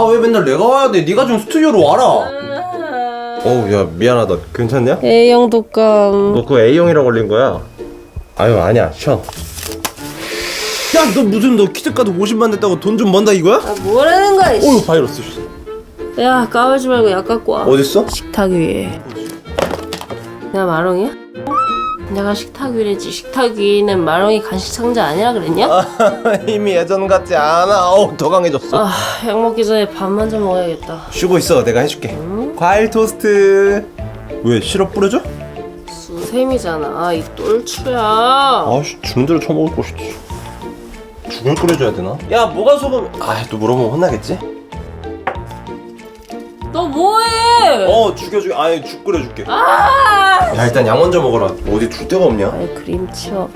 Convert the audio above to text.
아 왜 맨날 내가 와야 돼 네가 좀 스튜디오로 와라 어우 야 미안하다 괜찮냐? A형 독감. 너 그거 A형이라 걸린 거야 아유 아니야 쉬어 야 너 무슨 너 키즈카드 50만 냈다고 돈 좀 번다 이거야? 아 뭐라는 거야? 어휴 바이러스 야 까불지 말고 약 갖고 와. 어딨어? 식탁 위에. 내가 마롱이야? 내가 식탁 위래지. 식탁 위에는 마롱이 간식 상자 아니라 그랬냐? 이미 예전 같지 않아 어우 더 강해졌어 아, 약 먹기 전에 밥 먼저 먹어야겠다. 쉬고 있어 내가 해줄게 과일 토스트 왜 시럽 뿌려줘? 수셈이잖아. 아, 이 똘추야. 아씨 주는 대로 처먹을 것이지 죽을 끓여줘야 되나? 야 뭐가 소금 아또 물어보면 혼나겠지? 너 뭐해? 어 죽여 죽여 아니 죽 끓여줄게 아! 야 일단 양 먼저 먹어라 어디 둘 데가 없냐? 아이 그림 치워.